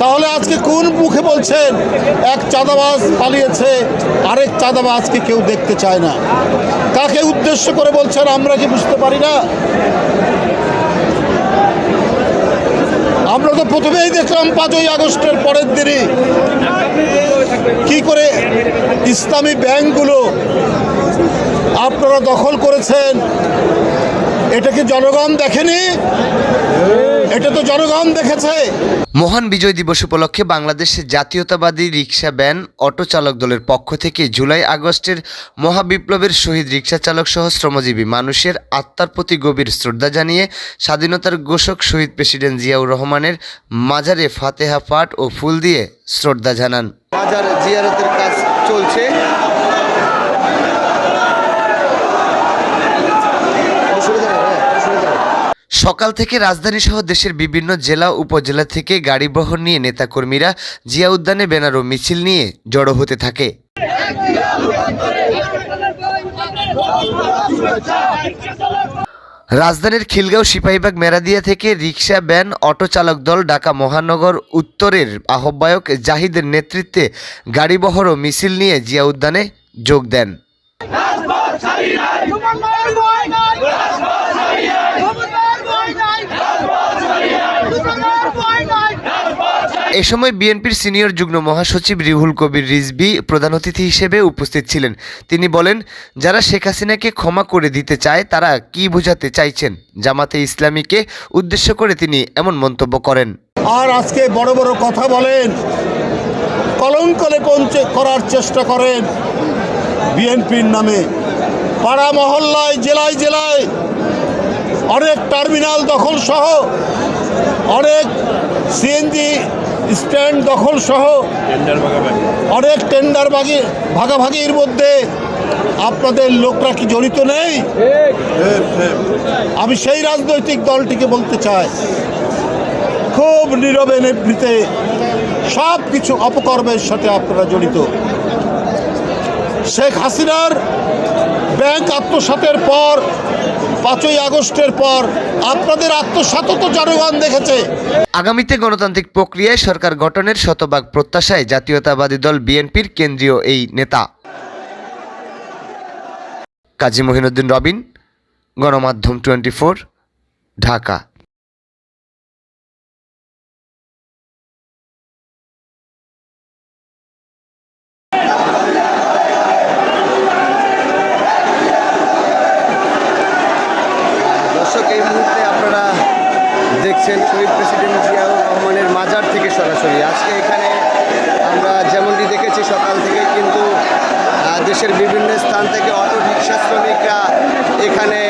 তাহলে আজকে কোন মুখে বলছেন, এক চাঁদাবাজ পালিয়েছে, আরেক চাঁদাবাজকে কেউ দেখতে চায় না। কাকে উদ্দেশ্য করে বলছেন, আমরা কি বুঝতে পারি না? আমরা তো প্রথমেই দেখলাম পাঁচই আগস্টের পরের দিনই। কি করে ইসলামী ব্যাংকগুলো আপনারা দখল করেছেন, এটা কি জনগণ দেখেনি? এটা তো জনগণ দেখেছে। মহান বিজয় দিবস উপলক্ষে বাংলাদেশের জাতীয়তাবাদী রিক্সা ব্যান অটো চালক দলের পক্ষ থেকে জুলাই আগস্টের মহাবিপ্লবের শহীদ রিক্সা চালক সহ শ্রমজীবী মানুষের আত্মার প্রতি গভীর শ্রদ্ধা জানিয়ে স্বাধীনতার ঘোষক শহীদ প্রেসিডেন্ট জিয়াউর রহমানের মাজারে ফাতেহা পাঠ ও ফুল দিয়ে শ্রদ্ধা জানান। মাজার জিয়ারতের কাজ চলছে। সকাল থেকে রাজধানী সহ দেশের বিভিন্ন জেলা উপজেলা থেকে গাড়ি বহর নিয়ে নেতাকর্মীরা জিয়া উদ্যানে ব্যানার ও মিছিল নিয়ে জড়ো হতে থাকে। রাজধানীর খিলগাঁও সিপাহীবাগ মেরাদিয়া থেকে রিক্সা, ভ্যান, অটো চালক দল, ঢাকা মহানগর উত্তরের আহ্বায়ক জাহিদের নেতৃত্বে গাড়িবহর ও মিছিল নিয়ে জিয়া উদ্যানে যোগ দেন। এ সময় বিএনপির সিনিয়র যুগ্ম মহাসচিব রিহুল কবির রিজবি প্রধান অতিথি হিসেবে উপস্থিত ছিলেন। তিনি বলেন, যারা শেখ হাসিনাকে ক্ষমা করে দিতে চায়, তারা কি বোঝাতে চাইছেন? জামাতে ইসলামীকে উদ্দেশ্য করে তিনি এমন মন্তব্য করেন। আর আজকে বড় বড় কথা বলেন, কলঙ্কলে পৌঁছে করার চেষ্টা করেন বিএনপির নামে। পাড়া মহল্লায়, জেলায় জেলায় অনেক টার্মিনাল দখল সহ অনেক সিএনজি স্ট্যান্ড দখল সহ অনেক টেন্ডার বাগি ভাগাভাগির মধ্যে আপনাদের লোকরা কি জড়িত নেই? আমি সেই রাজনৈতিক দলটিকে বলতে চাই। খুব নীরবে নিভৃতে সব কিছু অপকর্মের সাথে আপনারা জড়িত। শেখ হাসিনার ব্যাংক আত্মসাতের পর, পাঁচই আগস্টের পর আপনাদের আত্মসাত তো জনগণ দেখেছে। আগামীতে গণতান্ত্রিক প্রক্রিয়ায় সরকার গঠনের শতভাগ প্রত্যাশায় জাতীয়তাবাদী দল বিএনপির কেন্দ্রীয় এই নেতা। কাজী মহিনুদ্দিন রবিন, গণমাধ্যম টোয়েন্টি ঢাকা। দেখছেন শহীদ প্রেসিডেন্ট জিয়াউর রহমানের মাজার থেকে সরাসরি। আজকে এখানে আমরা যেমনটি দেখেছি সকাল থেকে কিন্তু দেশের বিভিন্ন স্থান থেকে অটো রিক্সা শ্রমিকরা এখানে